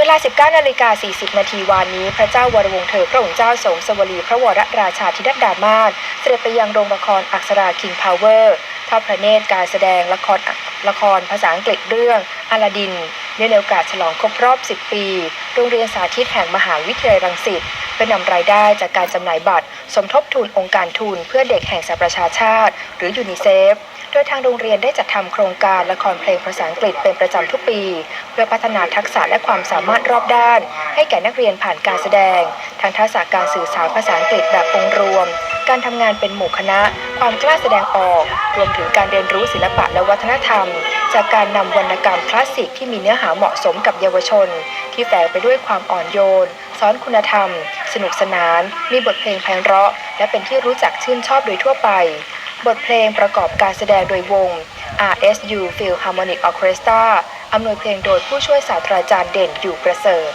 เวลา 19นาฬิกา40 นาทีวานนี้ พระเจ้าวรวงเธอพระองค์เจ้าสมสวรีพระวรราชาธิดาดามาศเสด็จไปยังโรงละครอักษราคิงพาวเวอร์ทอดพระเนตรการแสดงละครละครภาษาอังกฤษเรื่องอลาดินเนื่องในโอกาสฉลองครบรอบ 10 ปี โรงเรียนสาธิตแห่งมหาวิทยาลัยรังสิต พื่อนำรายได้จากการจำหน่ายบัตร สมทบทุนองค์การทุนเพื่อเด็กแห่งสหประชาชาติ หรือยูนิเซฟโดยทางโรงเรียนได้จัดทำโครงการละครเพลงภาษาอังกฤษเป็นประจำทุกปี เพื่อพัฒนาทักษะและความสามารถรอบด้าน ให้แก่นักเรียนผ่านการแสดง ทั้งทักษะการสื่อสารภาษาอังกฤษแบบองค์รวม การทำงานเป็นหมู่คณะ ความกล้าแสดงออก รวมถึงการเรียนรู้ศิลปะและวัฒนธรรม จากการนำวรรณกรรมคลาสสิกที่มีเนื้อหาเหมาะสมกับเยาวชน ที่แฝงไปด้วยความอ่อนโยน สอนคุณธรรม สนุกสนาน มีบทเพลงไพเราะ และเป็นที่รู้จักชื่นชอบโดยทั่วไป บทเพลงประกอบการแสดงโดยวง RSU Philharmonic Orchestra อำนวยเพลงโดยผู้ช่วยศาสตราจารย์เด่นอยู่ประเสริฐ